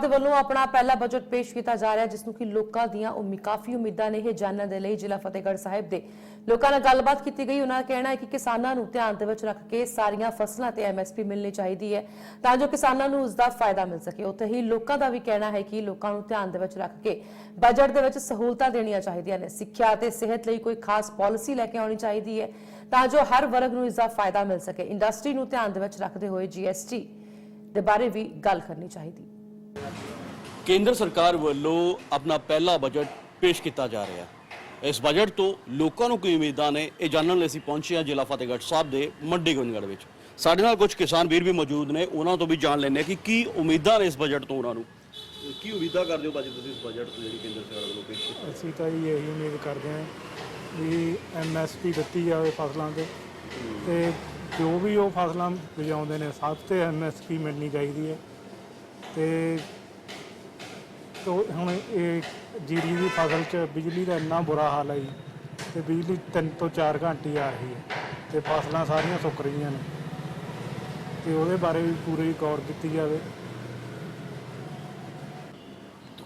ਦੇ ਵੱਲੋਂ ਆਪਣਾ ਪਹਿਲਾ ਬਜਟ ਪੇਸ਼ ਕੀਤਾ ਜਾ ਰਿਹਾ ਹੈ, ਜਿਸ ਨੂੰ ਕਿ ਲੋਕਾਂ ਦੀਆਂ ਉਮੀ, ਕਾਫੀ ਉਮੀਦਾਂ ਨੇ ਇਹ ਜਾਣਨ ਦੇ ਲਈ ਜ਼ਿਲ੍ਹਾ ਫਤਿਹਗੜ੍ਹ ਸਾਹਿਬ ਦੇ। ਲੋਕਾਂ ਨਾਲ ਗੱਲਬਾਤ ਕੀਤੀ ਗਈ, ਉਹਨਾਂ ਦਾ ਕਹਿਣਾ ਹੈ ਕਿ ਕਿਸਾਨਾਂ ਨੂੰ ਧਿਆਨ ਦੇ ਵਿੱਚ ਰੱਖ ਕੇ ਸਾਰੀਆਂ ਫਸਲਾਂ ਤੇ ਐਮਐਸਪੀ ਮਿਲਣੀ ਚਾਹੀਦੀ ਹੈ, ਤਾਂ ਜੋ ਕਿਸਾਨਾਂ ਨੂੰ ਉਸ ਦਾ ਫਾਇਦਾ ਮਿਲ ਸਕੇ। ਉੱਥੇ ਹੀ ਲੋਕਾਂ ਦਾ ਵੀ ਕਹਿਣਾ ਹੈ ਕਿ ਲੋਕਾਂ ਨੂੰ ਧਿਆਨ ਦੇ ਵਿੱਚ ਰੱਖ ਕੇ ਬਜਟ ਦੇ ਵਿੱਚ ਸਹੂਲਤਾਂ ਦੇਣੀਆਂ ਚਾਹੀਦੀਆਂ ਨੇ। ਸਿੱਖਿਆ ਤੇ ਸਿਹਤ ਲਈ ਕੋਈ ਖਾਸ ਪਾਲਿਸੀ ਲੈ ਕੇ ਆਉਣੀ ਚਾਹੀਦੀ ਹੈ, ਤਾਂ ਜੋ ਹਰ ਵਰਗ ਨੂੰ ਇਸ ਦਾ ਫਾਇਦਾ ਮਿਲ ਸਕੇ। ਇੰਡਸਟਰੀ ਨੂੰ ਧਿਆਨ ਦੇ ਵਿੱਚ ਰੱਖਦੇ ਹੋਏ ਜੀਐਸਟੀ ਦੇ ਬਾਰੇ ਵੀ ਗੱਲ ਕਰਨੀ ਚਾਹੀਦੀ। ਕੇਂਦਰ ਸਰਕਾਰ ਵੱਲੋਂ ਆਪਣਾ ਪਹਿਲਾ ਬਜਟ ਪੇਸ਼ ਕੀਤਾ ਜਾ ਰਿਹਾ ਹੈ। ਇਸ ਬਜਟ ਤੋਂ ਲੋਕਾਂ ਨੂੰ ਕੀ ਉਮੀਦਾਂ ਨੇ ਇਹ ਜਾਣਨ ਲਈ ਅਸੀਂ ਪਹੁੰਚੇ ਹਾਂ ਜ਼ਿਲ੍ਹਾ ਫਤਿਹਗੜ੍ਹ ਸਾਹਿਬ ਦੇ ਮੰਡੀ ਗੋਬਿੰਦਗੜ੍ਹ ਵਿੱਚ। ਸਾਡੇ ਨਾਲ ਕੁਝ ਕਿਸਾਨ ਵੀਰ ਵੀ ਮੌਜੂਦ ਨੇ ਉਹਨਾਂ ਤੋਂ ਵੀ ਜਾਣ ਲੈਂਦੇ ਹਾਂ ਕਿ ਕੀ ਉਮੀਦਾਂ ਨੇ ਇਸ ਬਜਟ ਤੋਂ ਉਹਨਾਂ ਨੂੰ। ਕੀ ਉਮੀਦਾਂ ਕਰਦੇ ਹੋ ਬਾਜੀ ਤੁਸੀਂ ਇਸ ਬਜਟ ਤੋਂ ਜਿਹੜੀ ਕੇਂਦਰ ਸਰਕਾਰ ਵੱਲੋਂ ਪੇਸ਼ ਕੀਤੀ? ਅਸੀਂ ਤਾਂ ਇਹੀ ਉਮੀਦ ਕਰਦੇ ਹਾਂ ਵੀ ਐਮਐਸਪੀ ਦਿੱਤੀ ਜਾਵੇ ਫਸਲਾਂ ਤੇ। ਤੇ ਜੋ ਵੀ ਉਹ ਫਸਲਾਂ ਬਜਾਉਂਦੇ ਨੇ ਸਭ ਤੇ ਐਮਐਸਪੀ ਮਿਲਣੀ ਚਾਹੀਦੀ ਹੈ। ਤੇ ਤੋ ਹੁਣ ਇਹ ਜੀਰੀ ਦੀ ਫਸਲ 'ਚ ਬਿਜਲੀ ਦਾ ਇੰਨਾ ਬੁਰਾ ਹਾਲ ਹੈ ਜੀ ਤੇ ਬਿਜਲੀ 3 ਤੋਂ 4 ਘੰਟੇ ਆ ਰਹੀ ਹੈ ਤੇ ਫਸਲਾਂ ਸਾਰੀਆਂ ਸੁੱਕ ਰਹੀਆਂ ਨੇ। ਤੇ ਉਹਦੇ ਬਾਰੇ ਵੀ ਪੂਰੀ ਗੌਰ ਕੀਤੀ ਜਾਵੇ।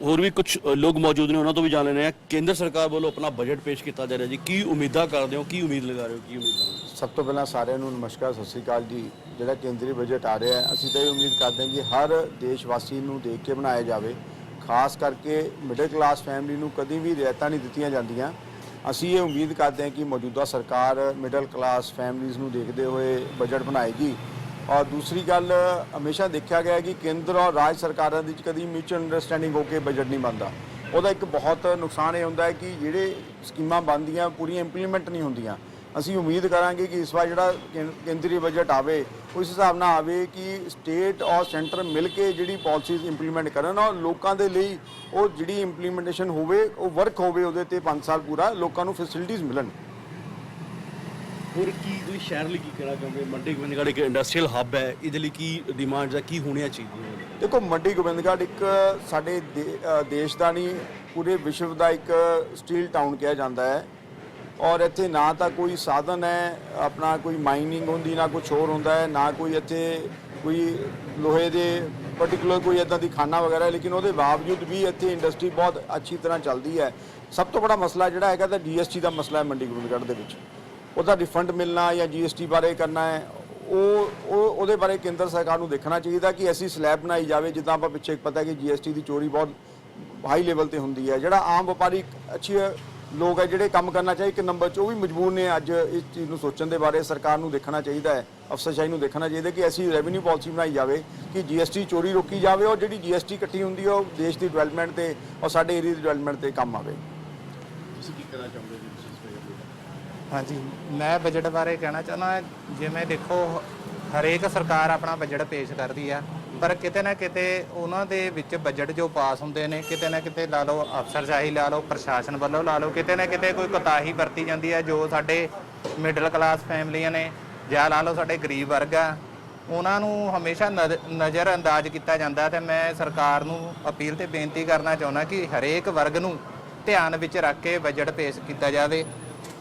ਹੋਰ ਵੀ ਕੁਝ ਲੋਕ ਮੌਜੂਦ ਨੇ ਉਹਨਾਂ ਤੋਂ ਵੀ ਜਾਣ ਲੈਂਦੇ ਹਾਂ। ਕੇਂਦਰ ਸਰਕਾਰ ਵੱਲੋਂ ਆਪਣਾ ਬਜਟ ਪੇਸ਼ ਕੀਤਾ ਜਾ ਰਿਹਾ ਜੀ। ਕੀ ਉਮੀਦਾਂ ਕਰਦੇ ਹੋ ਕੀ ਉਮੀਦ ਲਗਾ ਰਹੇ ਹੋ ਕੀ ਉਮੀਦਾਂ? ਸਭ ਤੋਂ ਪਹਿਲਾਂ ਸਾਰਿਆਂ ਨੂੰ ਨਮਸਕਾਰ ਸਤਿ ਸ੍ਰੀ ਅਕਾਲ ਜੀ। ਜਿਹੜਾ ਕੇਂਦਰੀ ਬਜਟ ਆ ਰਿਹਾ ਹੈ, ਅਸੀਂ ਤਾਂ ਇਹ ਉਮੀਦ ਕਰਦੇ ਹਾਂ ਕਿ ਹਰ ਦੇਸ਼ ਵਾਸੀ ਨੂੰ ਦੇਖ ਕੇ ਬਣਾਇਆ ਜਾਵੇ। ਖਾਸ ਕਰਕੇ ਮਿਡਲ ਕਲਾਸ ਫੈਮਿਲੀ ਨੂੰ ਕਦੀ ਵੀ ਰਿਆਇਤਾਂ ਨਹੀਂ ਦਿੱਤੀਆਂ ਜਾਂਦੀਆਂ। ਅਸੀਂ ਇਹ ਉਮੀਦ ਕਰਦੇ ਹਾਂ ਕਿ ਮੌਜੂਦਾ ਸਰਕਾਰ ਮਿਡਲ ਕਲਾਸ ਫੈਮਿਲੀਜ਼ ਨੂੰ ਦੇਖਦੇ ਹੋਏ ਬਜਟ ਬਣਾਏਗੀ। ਔਰ ਦੂਸਰੀ ਗੱਲ, ਹਮੇਸ਼ਾ ਦੇਖਿਆ ਗਿਆ ਕਿ ਕੇਂਦਰ ਔਰ ਰਾਜ ਸਰਕਾਰਾਂ ਦੇ ਵਿੱਚ ਕਦੀ ਮਿਊਚੁਅਲ ਅੰਡਰਸਟੈਂਡਿੰਗ ਹੋ ਕੇ ਬਜਟ ਨਹੀਂ ਬਣਦਾ। ਉਹਦਾ ਇੱਕ ਬਹੁਤ ਨੁਕਸਾਨ ਇਹ ਹੁੰਦਾ ਹੈ ਕਿ ਜਿਹੜੇ ਸਕੀਮਾਂ ਬਣਦੀਆਂ, ਪੂਰੀਆਂ ਇੰਪਲੀਮੈਂਟ ਨਹੀਂ ਹੁੰਦੀਆਂ। ਅਸੀਂ ਉਮੀਦ ਕਰਾਂਗੇ ਕਿ ਇਸ ਵਾਰ ਜਿਹੜਾ ਕੇਂਦਰੀ ਬਜਟ ਆਵੇ ਉਸ ਹਿਸਾਬ ਨਾਲ ਆਵੇ ਕਿ ਸਟੇਟ ਔਰ ਸੈਂਟਰ ਮਿਲ ਕੇ ਜਿਹੜੀ ਪਾਲਿਸੀਜ਼ ਇੰਪਲੀਮੈਂਟ ਕਰਨ ਔਰ ਲੋਕਾਂ ਦੇ ਲਈ ਉਹ ਜਿਹੜੀ ਇੰਪਲੀਮੈਂਟੇਸ਼ਨ ਹੋਵੇ ਉਹ ਵਰਕ ਹੋਵੇ ਉਹਦੇ ਤੇ 5 ਸਾਲ ਪੂਰਾ ਲੋਕਾਂ ਨੂੰ ਫੈਸਿਲਿਟੀਆਂ ਮਿਲਣ। ਹੋਰ ਕੀ ਤੁਸੀਂ ਸ਼ਹਿਰ ਲਈ ਕੀ ਕਹਿਣਾ ਚਾਹੁੰਦੇ ਮੰਡੀ ਗੋਬਿੰਦਗੜ੍ਹ ਇੱਕ ਇੰਡਸਟਰੀਅਲ ਹੱਬ ਹੈ ਇਹਦੇ ਲਈ ਕੀ ਡਿਮਾਂਡਸ ਹੈ ਕੀ ਹੋਣੀਆਂ ਚਾਹੀਦੀਆਂ ਦੇਖੋ ਮੰਡੀ ਗੋਬਿੰਦਗੜ੍ਹ ਇੱਕ ਸਾਡੇ ਦੇਸ਼ ਦਾ ਨਹੀਂ ਪੂਰੇ ਵਿਸ਼ਵ ਦਾ ਇੱਕ ਸਟੀਲ ਟਾਊਨ ਕਿਹਾ ਜਾਂਦਾ ਹੈ। ਔਰ ਇੱਥੇ ਨਾ ਤਾਂ ਕੋਈ ਸਾਧਨ ਹੈ, ਆਪਣਾ ਕੋਈ ਮਾਈਨਿੰਗ ਹੁੰਦੀ, ਨਾ ਕੁਝ ਹੋਰ ਹੁੰਦਾ ਹੈ, ਨਾ ਕੋਈ ਇੱਥੇ ਕੋਈ ਲੋਹੇ ਦੇ ਪਾਰਟਿਕੂਲਰ ਕੋਈ ਇਦਾਂ ਦੀ ਖਾਨਾ ਵਗੈਰਾ, ਲੇਕਿਨ ਉਹਦੇ ਬਾਵਜੂਦ ਵੀ ਇੱਥੇ ਇੰਡਸਟਰੀ ਬਹੁਤ ਅੱਛੀ ਤਰ੍ਹਾਂ ਚੱਲਦੀ ਹੈ। ਸਭ ਤੋਂ ਬੜਾ ਮਸਲਾ ਜਿਹੜਾ ਹੈਗਾ ਤਾਂ ਜੀਐਸਟੀ ਦਾ ਮਸਲਾ ਹੈ ਮੰਡੀ ਗੋਬਿੰਦਗੜ੍ਹ ਦੇ ਵਿੱਚ। ਉਹਦਾ ਰਿਫੰਡ ਮਿਲਣਾ ਜਾਂ ਜੀਐਸਟੀ ਬਾਰੇ ਕਰਨਾ ਹੈ, ਉਹ ਉਹ, ਉਹਦੇ ਬਾਰੇ ਕੇਂਦਰ ਸਰਕਾਰ ਨੂੰ ਦੇਖਣਾ ਚਾਹੀਦਾ ਕਿ ਐਸੀ ਸਲੈਬ ਬਣਾਈ ਜਾਵੇ, ਜਿੱਦਾਂ ਆਪਾਂ ਪਿੱਛੇ ਪਤਾ ਕਿ ਜੀਐਸਟੀ ਦੀ ਚੋਰੀ ਬਹੁਤ ਹਾਈ ਲੈਵਲ ਤੇ ਹੁੰਦੀ ਹੈ। ਜਿਹੜਾ ਆਮ ਵਪਾਰੀ ਅੱਛੀ ਲੋਕ ਹੈ ਜਿਹੜੇ ਕੰਮ ਕਰਨਾ ਚਾਹੀਏ ਇੱਕ ਨੰਬਰ 'ਚ ਉਹ ਵੀ ਮਜਬੂਰ ਨੇ ਅੱਜ ਇਸ ਚੀਜ਼ ਨੂੰ ਸੋਚਣ ਦੇ ਬਾਰੇ ਸਰਕਾਰ ਨੂੰ ਦੇਖਣਾ ਚਾਹੀਦਾ ਹੈ ਅਫਸਰਸ਼ਾਹੀ ਨੂੰ ਦੇਖਣਾ ਚਾਹੀਦਾ ਕਿ ਐਸੀ ਰੈਵਨਿਊ ਪਾਲਿਸੀ ਬਣਾਈ ਜਾਵੇ ਕਿ ਜੀਐਸਟੀ ਚੋਰੀ ਰੋਕੀ ਜਾਵੇ ਔਰ ਜਿਹੜੀ ਜੀਐਸਟੀ ਇਕੱਠੀ ਹੁੰਦੀ ਹੈ ਉਹ ਦੇਸ਼ ਦੀ ਡਿਵੈਲਪਮੈਂਟ ਤੇ ਔਰ ਸਾਡੇ ਏਰੀਆ ਦੀ ਡਿਵੈਲਪਮੈਂਟ ਤੇ ਕੰਮ ਆਵੇ। ਤੁਸੀਂ ਕੀ ਕਹਿਣਾ ਚਾਹੁੰਦੇ ਜੀ ਹਾਂਜੀ ਮੈਂ ਬਜਟ ਬਾਰੇ ਕਹਿਣਾ ਚਾਹੁੰਦਾ ਜਿਵੇਂ ਦੇਖੋ ਹਰੇਕ ਸਰਕਾਰ ਆਪਣਾ ਬਜਟ ਪੇਸ਼ ਕਰਦੀ ਆ। ਪਰ ਕਿਤੇ ਨਾ ਕਿਤੇ ਉਹਨਾਂ ਦੇ ਵਿੱਚ ਬਜਟ ਜੋ ਪਾਸ ਹੁੰਦੇ ਨੇ, ਕਿਤੇ ਨਾ ਕਿਤੇ ਲਾ ਲਓ ਅਫਸਰਸ਼ਾਹੀ ਲਾ ਲਓ ਪ੍ਰਸ਼ਾਸਨ ਵੱਲੋਂ, ਲਾ ਲਓ ਕਿਤੇ ਨਾ ਕਿਤੇ ਕੋਈ ਕੋਤਾਹੀ ਵਰਤੀ ਜਾਂਦੀ ਹੈ, ਜੋ ਸਾਡੇ ਮਿਡਲ ਕਲਾਸ ਫੈਮਲੀਆਂ ਨੇ ਜਾਂ ਲਾ ਲਓ ਸਾਡੇ ਗਰੀਬ ਵਰਗ ਆ, ਉਹਨਾਂ ਨੂੰ ਹਮੇਸ਼ਾ ਨਜ਼- ਨਜ਼ਰ ਅੰਦਾਜ਼ ਕੀਤਾ ਜਾਂਦਾ ਤੇ ਮੈਂ ਸਰਕਾਰ ਨੂੰ ਅਪੀਲ ਤੇ ਬੇਨਤੀ ਕਰਨਾ ਚਾਹੁੰਦਾ ਕਿ ਹਰੇਕ ਵਰਗ ਨੂੰ ਧਿਆਨ ਵਿੱਚ ਰੱਖ ਕੇ ਬਜਟ ਪੇਸ਼ ਕੀਤਾ ਜਾਵੇ।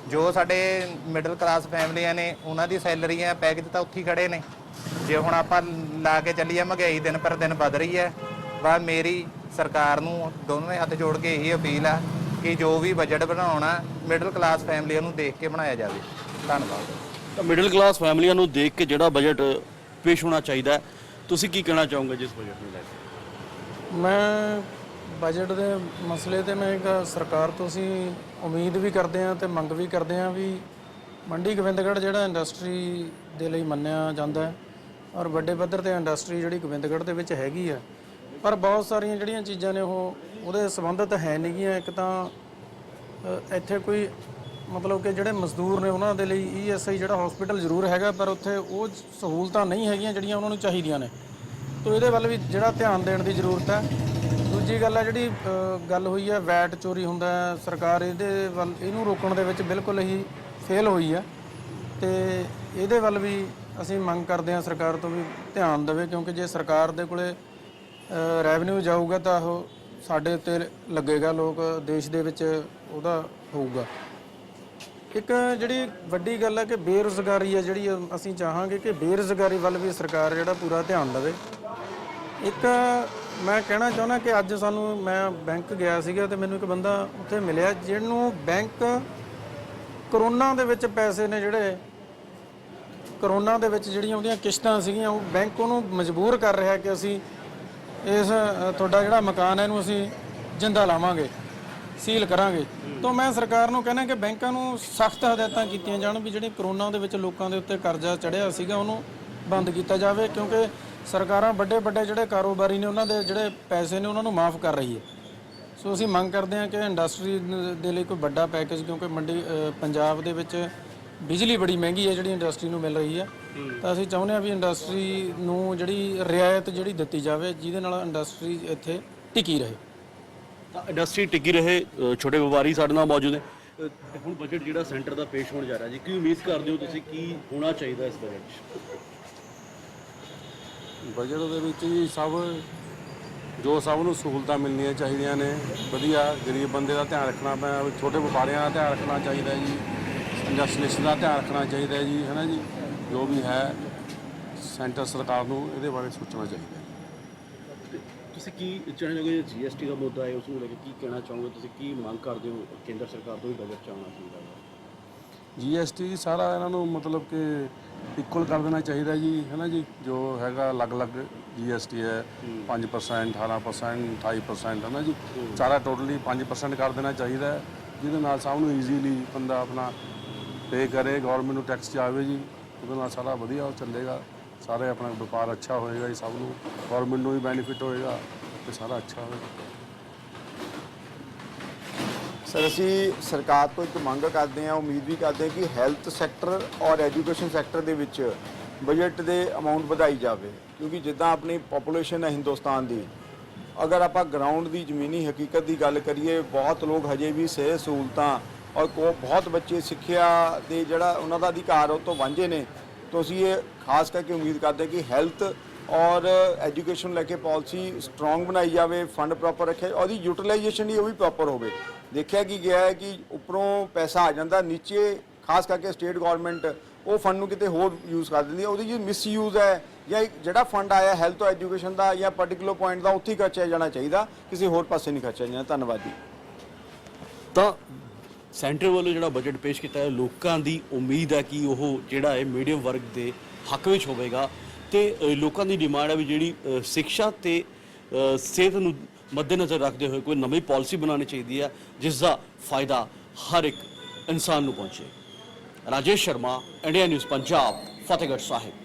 ਜੋ ਸਾਡੇ ਮਿਡਲ ਕਲਾਸ ਫੈਮਲੀਆਂ ਨੇ, ਉਹਨਾਂ ਦੀ ਸੈਲਰੀਆਂ ਪੈਕੇਜ ਤਾਂ ਉੱਥੇ ਹੀ ਖੜੇ ਨੇ। ਜੇ ਹੁਣ ਆਪਾਂ ਲਾ ਕੇ ਚੱਲੀਏ ਮਹਿੰਗਾਈ ਦਿਨ ਪਰ ਦਿਨ ਵੱਧ ਰਹੀ ਹੈ। ਵਾ ਮੇਰੀ ਸਰਕਾਰ ਨੂੰ ਦੋਵੇਂ ਹੱਥ ਜੋੜ ਕੇ ਇਹੀ ਅਪੀਲ ਆ ਕਿ ਜੋ ਵੀ ਬਜਟ ਬਣਾਉਣਾ ਮਿਡਲ ਕਲਾਸ ਫੈਮਲੀਆਂ ਨੂੰ ਦੇਖ ਕੇ ਬਣਾਇਆ ਜਾਵੇ। ਧੰਨਵਾਦ। ਤਾਂ ਮਿਡਲ ਕਲਾਸ ਫੈਮਲੀਆਂ ਨੂੰ ਦੇਖ ਕੇ ਜਿਹੜਾ ਬਜਟ ਪੇਸ਼ ਹੋਣਾ ਚਾਹੀਦਾ ਹੈ ਤੁਸੀਂ ਕੀ ਕਹਿਣਾ ਚਾਹੋਗੇ ਜਿਸ ਬਜਟ ਨੂੰ ਲੈ ਕੇ? ਮੈਂ ਬਜਟ ਦੇ ਮਸਲੇ ਤੇ ਮੈਂ ਇੱਕ ਸਰਕਾਰ ਤੋਂ ਅਸੀਂ ਉਮੀਦ ਵੀ ਕਰਦੇ ਹਾਂ ਤੇ ਮੰਗ ਵੀ ਕਰਦੇ ਹਾਂ ਵੀ ਮੰਡੀ ਗੋਬਿੰਦਗੜ੍ਹ ਜਿਹੜਾ ਇੰਡਸਟਰੀ ਦੇ ਲਈ ਮੰਨਿਆ ਜਾਂਦਾ ਹੈ ਔਰ ਵੱਡੇ ਪੱਧਰ ਤੇ ਇੰਡਸਟਰੀ ਜਿਹੜੀ ਗੋਬਿੰਦਗੜ੍ਹ ਦੇ ਵਿੱਚ ਹੈਗੀ ਆ, ਪਰ ਬਹੁਤ ਸਾਰੀਆਂ ਜਿਹੜੀਆਂ ਚੀਜ਼ਾਂ ਨੇ ਉਹ ਉਹਦੇ ਸੰਬੰਧਿਤ ਹੈ ਨਹੀਂਗੀਆਂ। ਇੱਕ ਤਾਂ ਇੱਥੇ ਕੋਈ ਮਤਲਬ ਕਿ ਜਿਹੜੇ ਮਜ਼ਦੂਰ ਨੇ ਉਹਨਾਂ ਦੇ ਲਈ ਈਐਸਆਈ ਜਿਹੜਾ ਹਸਪੀਟਲ ਜ਼ਰੂਰ ਹੈਗਾ, ਪਰ ਉੱਥੇ ਉਹ ਸਹੂਲਤਾਂ ਨਹੀਂ ਹੈਗੀਆਂ ਜਿਹੜੀਆਂ ਉਹਨਾਂ ਨੂੰ ਚਾਹੀਦੀਆਂ ਨੇ। ਤੋ ਇਹਦੇ ਵੱਲ ਵੀ ਜਿਹੜਾ ਧਿਆਨ ਦੇਣ ਦੀ ਜ਼ਰੂਰਤ ਹੈ। ਦੂਜੀ ਗੱਲ ਹੈ ਜਿਹੜੀ ਗੱਲ ਹੋਈ ਹੈ, ਵੈਟ ਚੋਰੀ ਹੁੰਦਾ ਸਰਕਾਰ ਇਹਦੇ ਵੱਲ, ਇਹਨੂੰ ਰੋਕਣ ਦੇ ਵਿੱਚ ਬਿਲਕੁਲ ਹੀ ਫੇਲ ਹੋਈ ਹੈ। ਤੇ ਇਹਦੇ ਵੱਲ ਵੀ ਅਸੀਂ ਮੰਗ ਕਰਦੇ ਹਾਂ ਸਰਕਾਰ ਤੋਂ ਵੀ ਧਿਆਨ ਦੇਵੇ, ਕਿਉਂਕਿ ਜੇ ਸਰਕਾਰ ਦੇ ਕੋਲੇ ਰੈਵਨਿਊ ਜਾਊਗਾ ਤਾਂ ਉਹ ਸਾਡੇ ਉੱਤੇ ਲੱਗੇਗਾ, ਲੋਕ ਦੇਸ਼ ਦੇ ਵਿੱਚ ਉਹਦਾ ਹੋਊਗਾ। ਇੱਕ ਜਿਹੜੀ ਵੱਡੀ ਗੱਲ ਹੈ ਕਿ ਬੇਰੁਜ਼ਗਾਰੀ ਹੈ, ਜਿਹੜੀ ਅਸੀਂ ਚਾਹਾਂਗੇ ਕਿ ਬੇਰੁਜ਼ਗਾਰੀ ਵੱਲ ਵੀ ਸਰਕਾਰ ਜਿਹੜਾ ਪੂਰਾ ਧਿਆਨ ਦੇਵੇ। ਇੱਕ ਮੈਂ ਕਹਿਣਾ ਚਾਹੁੰਦਾ ਕਿ ਅੱਜ ਸਾਨੂੰ, ਮੈਂ ਬੈਂਕ ਗਿਆ ਸੀਗਾ ਤੇ ਮੈਨੂੰ ਇੱਕ ਬੰਦਾ ਉੱਥੇ ਮਿਲਿਆ, ਜਿਹਨੂੰ ਬੈਂਕ ਕਰੋਨਾ ਦੇ ਵਿੱਚ ਪੈਸੇ ਨੇ ਜਿਹੜੇ ਕਰੋਨਾ ਦੇ ਵਿੱਚ ਜਿਹੜੀਆਂ ਉਹਦੀਆਂ ਕਿਸ਼ਤਾਂ ਸੀਗੀਆਂ, ਉਹ ਬੈਂਕ ਉਹਨੂੰ ਮਜਬੂਰ ਕਰ ਰਿਹਾ ਕਿ ਅਸੀਂ ਇਸ ਤੁਹਾਡਾ ਜਿਹੜਾ ਮਕਾਨ ਹੈ ਇਹਨੂੰ ਅਸੀਂ ਜਿੰਦਾ ਲਾਵਾਂਗੇ, ਸੀਲ ਕਰਾਂਗੇ। ਤਾਂ ਮੈਂ ਸਰਕਾਰ ਨੂੰ ਕਹਿੰਦਾ ਕਿ ਬੈਂਕਾਂ ਨੂੰ ਸਖਤ ਹਦਾਇਤਾਂ ਕੀਤੀਆਂ ਜਾਣ ਵੀ ਜਿਹੜੇ ਕਰੋਨਾ ਦੇ ਵਿੱਚ ਲੋਕਾਂ ਦੇ ਉੱਤੇ ਕਰਜ਼ਾ ਚੜਿਆ ਸੀਗਾ, ਉਹਨੂੰ ਬੰਦ ਕੀਤਾ ਜਾਵੇ, ਕਿਉਂਕਿ ਸਰਕਾਰਾਂ ਵੱਡੇ ਵੱਡੇ ਜਿਹੜੇ ਕਾਰੋਬਾਰੀ ਨੇ, ਉਹਨਾਂ ਦੇ ਜਿਹੜੇ ਪੈਸੇ ਨੇ, ਉਹਨਾਂ ਨੂੰ ਮਾਫ ਕਰ ਰਹੀ ਹੈ। ਸੋ ਅਸੀਂ ਮੰਗ ਕਰਦੇ ਹਾਂ ਕਿ ਇੰਡਸਟਰੀ ਦੇ ਲਈ ਕੋਈ ਵੱਡਾ ਪੈਕੇਜ, ਕਿਉਂਕਿ ਮੰਡੀ ਪੰਜਾਬ ਦੇ ਵਿੱਚ ਬਿਜਲੀ ਬੜੀ ਮਹਿੰਗੀ ਹੈ ਜਿਹੜੀ ਇੰਡਸਟਰੀ ਨੂੰ ਮਿਲ ਰਹੀ ਹੈ। ਤਾਂ ਅਸੀਂ ਚਾਹੁੰਦੇ ਹਾਂ ਵੀ ਇੰਡਸਟਰੀ ਨੂੰ ਜਿਹੜੀ ਰਿਆਇਤ ਜਿਹੜੀ ਦਿੱਤੀ ਜਾਵੇ ਜਿਹਦੇ ਨਾਲ ਇੰਡਸਟਰੀ ਇੱਥੇ ਟਿਕੀ ਰਹੇ। ਤਾਂ ਇੰਡਸਟਰੀ ਟਿਕੀ ਰਹੇ ਅ, ਛੋਟੇ ਵਪਾਰੀ ਸਾਡੇ ਨਾਲ ਮੌਜੂਦ ਨੇ। ਅ, ਹੁਣ ਬਜਟ ਜਿਹੜਾ ਸੈਂਟਰ ਦਾ ਪੇਸ਼ ਹੋਣ ਜਾ ਰਿਹਾ ਜੀ ਕੀ ਉਮੀਦ ਕਰਦੇ ਹੋ ਤੁਸੀਂ ਕੀ ਹੋਣਾ ਚਾਹੀਦਾ ਇਸ ਬਜਟ 'ਚ? ਬਜਟ ਦੇ ਵਿੱਚ ਜੀ ਸਭ ਜੋ ਸਭ ਨੂੰ ਸਹੂਲਤਾਂ ਮਿਲਣੀਆਂ ਚਾਹੀਦੀਆਂ ਨੇ ਵਧੀਆ ਗਰੀਬ ਬੰਦੇ ਦਾ ਧਿਆਨ ਰੱਖਣਾ ਪੈਣਾ ਛੋਟੇ ਵਪਾਰੀਆਂ ਦਾ ਧਿਆਨ ਰੱਖਣਾ ਚਾਹੀਦਾ ਜੀ। ਇੰਡਸਟਰੀਲਿਸਟ ਦਾ ਧਿਆਨ ਰੱਖਣਾ ਚਾਹੀਦਾ ਜੀ ਹੈ ਨਾ ਜੀ? ਜੋ ਵੀ ਹੈ ਸੈਂਟਰ ਸਰਕਾਰ ਨੂੰ ਇਹਦੇ ਬਾਰੇ ਸੋਚਣਾ ਚਾਹੀਦਾ ਹੈ। ਤੁਸੀਂ ਕੀ ਚਾਹੁੰਦੇ ਹੋ ਜੀਐਸਟੀ ਦਾ ਮੁੱਦਾ ਹੈ ਉਸ ਨੂੰ ਲੈ ਕੇ ਕੀ ਕਹਿਣਾ ਚਾਹੋਗੇ? ਤੁਸੀਂ ਕੀ ਮੰਗ ਕਰਦੇ ਹੋ ਕੇਂਦਰ ਸਰਕਾਰ ਤੋਂ ਵੀ ਬਜਟ ਚ ਆਉਣਾ ਚਾਹੀਦਾ ਹੈ? ਜੀਐਸਟੀ ਸਾਰਾ ਇਹਨਾਂ ਨੂੰ ਮਤਲਬ ਕਿ ਇਕੁਅਲ ਕਰ ਦੇਣਾ ਚਾਹੀਦਾ ਜੀ ਹੈ ਨਾ ਜੀ? ਜੋ ਹੈਗਾ ਅਲੱਗ-ਅਲੱਗ ਜੀਐਸਟੀ ਹੈ 5% 18% 28% ਹੈ ਨਾ ਜੀ? ਸਾਰਾ ਟੋਟਲੀ 5% ਕਰ ਦੇਣਾ ਚਾਹੀਦਾ ਹੈ ਜਿਹਦੇ ਨਾਲ ਸਭ ਨੂੰ ਈਜ਼ੀਲੀ ਬੰਦਾ ਆਪਣਾ ਪੇ ਕਰੇ ਗਵਰਨਮੈਂਟ ਨੂੰ ਟੈਕਸ ਜਾਵੇ ਜੀ, ਉਹਦੇ ਨਾਲ ਸਾਰਾ ਵਧੀਆ ਚੱਲੇਗਾ। ਸਾਰੇ ਆਪਣਾ ਵਪਾਰ ਅੱਛਾ ਹੋਏਗਾ ਜੀ ਸਭ ਨੂੰ ਗਵਰਨਮੈਂਟ ਨੂੰ ਵੀ ਬੈਨੀਫਿਟ ਹੋਏਗਾ ਤੇ ਸਾਰਾ ਅੱਛਾ ਹੋਏਗਾ। ਸਰ ਅਸੀਂ ਸਰਕਾਰ ਤੋਂ ਇੱਕ ਮੰਗ ਕਰਦੇ ਹਾਂ, ਉਮੀਦ ਵੀ ਕਰਦੇ ਹਾਂ ਕਿ ਹੈਲਥ ਸੈਕਟਰ ਔਰ ਐਜੂਕੇਸ਼ਨ ਸੈਕਟਰ ਦੇ ਵਿੱਚ ਬਜਟ ਦੇ ਅਮਾਉਂਟ ਵਧਾਈ ਜਾਵੇ। ਕਿਉਂਕਿ ਜਿੱਦਾਂ ਆਪਣੀ ਪੋਪੂਲੇਸ਼ਨ ਹੈ ਹਿੰਦੁਸਤਾਨ ਦੀ, ਅਗਰ ਆਪਾਂ ਗਰਾਊਂਡ ਦੀ ਜ਼ਮੀਨੀ ਹਕੀਕਤ ਦੀ ਗੱਲ ਕਰੀਏ, ਬਹੁਤ ਲੋਕ ਹਜੇ ਵੀ ਸਿਹਤ ਸਹੂਲਤਾਂ ਔਰ ਕੋ ਬਹੁਤ ਬੱਚੇ ਸਿੱਖਿਆ ਦੇ ਜਿਹੜਾ ਉਹਨਾਂ ਦਾ ਅਧਿਕਾਰ ਉਹ ਤੋਂ ਵਾਂਝੇ ਨੇ। ਤਾਂ ਅਸੀਂ ਇਹ ਖਾਸ ਕਰਕੇ ਉਮੀਦ ਕਰਦੇ ਕਿ ਹੈਲਥ ਔਰ ਐਜੂਕੇਸ਼ਨ ਲੈ ਕੇ ਪਾਲਿਸੀ ਸਟਰੋਂਗ ਬਣਾਈ ਜਾਵੇ, ਫੰਡ ਪ੍ਰੋਪਰ ਰੱਖਿਆ ਉਹਦੀ ਯੂਟਿਲਾਈਜੇਸ਼ਨ ਹੀ ਉਹ ਵੀ ਪ੍ਰੋਪਰ ਹੋਵੇ। ਦੇਖਿਆ ਕੀ ਗਿਆ ਹੈ ਕਿ ਉੱਪਰੋਂ ਪੈਸਾ ਆ ਜਾਂਦਾ, ਨੀਚੇ ਖਾਸ ਕਰਕੇ ਸਟੇਟ ਗਵਰਨਮੈਂਟ ਉਹ ਫੰਡ ਨੂੰ ਕਿਤੇ ਹੋਰ ਯੂਜ਼ ਕਰ ਦਿੰਦੀ ਹੈ, ਉਹਦੀ ਜੋ ਮਿਸਯੂਜ਼ ਹੈ ਜਾਂ ਜਿਹੜਾ ਫੰਡ ਆਇਆ ਹੈਲਥ ਔਰ ਐਜੂਕੇਸ਼ਨ ਦਾ ਜਾਂ ਪਾਰਟਿਕੂਲਰ ਪੁਆਇੰਟ ਦਾ, ਉੱਥੇ ਹੀ ਖਰਚਿਆ ਜਾਣਾ ਚਾਹੀਦਾ, ਕਿਸੇ ਹੋਰ ਪਾਸੇ ਨਹੀਂ ਖਰਚਿਆ ਜਾਣਾ। ਧੰਨਵਾਦ ਜੀ। ਤਾਂ ਸੈਂਟਰ ਵੱਲੋਂ ਜਿਹੜਾ ਬਜਟ ਪੇਸ਼ ਕੀਤਾ ਹੈ ਲੋਕਾਂ ਦੀ ਉਮੀਦ ਹੈ ਕਿ ਉਹ ਜਿਹੜਾ ਹੈ ਮੀਡੀਅਮ ਵਰਗ ਦੇ ਹੱਕ ਵਿੱਚ ਹੋਵੇਗਾ ਤੇ ਲੋਕਾਂ ਦੀ ਡਿਮਾਂਡ ਹੈ ਵੀ ਜਿਹੜੀ ਅ, ਸਿੱਖਿਆ ਤੇ ਸਿਹਤ ਨੂੰ ਮੱਦੇਨਜ਼ਰ ਰੱਖਦੇ ਹੋਏ ਕੋਈ ਨਵੀਂ ਪਾਲਿਸੀ ਬਣਾਉਣੀ ਚਾਹੀਦੀ ਹੈ ਜਿਸ ਦਾ ਫਾਇਦਾ ਹਰ ਇੱਕ ਇਨਸਾਨ ਨੂੰ ਪਹੁੰਚੇ। Rajesh Sharma India News Punjab Fatehgarh Sahib.